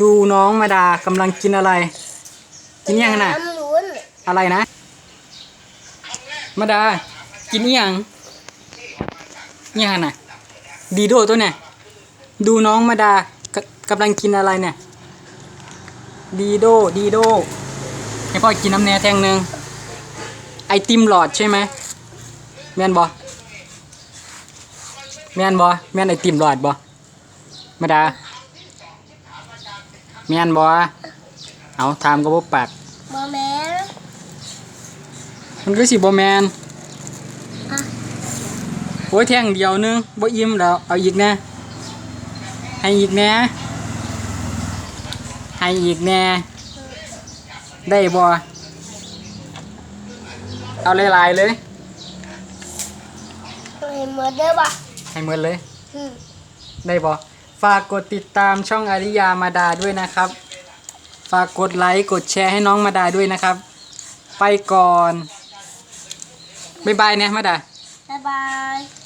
ดูน้องมาดากำลังกินอะไร กินยังน่ะน้ำลุ้นอะไรนะ มาดา กินอีหยังอีหยังน่ะดีโดตัวเนี่ย ดูน้องมาดากกำลังกินอะไรเนี่ย ดีโดดีโดให้พ่อกินน้ำแหน่แท่งหนึ่งไอติมหลอดใช่ไหมแม่นบอแม่นบอแม่นไอติมหลอดบอมาดา แม่นบอเอาถามก็บ่ปากบอแม่มันก็สิบ่แมนอะโอ้ยแท่งเดียวนึงบ่อิ่มแล้วเอาอีกแน่ให้อีกแน่ให้อีกแน่ได้บ่เอาหลายๆเลยเห็นเหมือนเด้อปะให้หมดเลย อืมได้บ่ ฝากกดติดตามช่องอาริยามาดาด้วยนะครับ ฝากกดไลค์กดแชร์ให้น้องมาดาด้วยนะครับ ไปก่อน บ๊ายบายเนี่ยมาดา บ๊ายบาย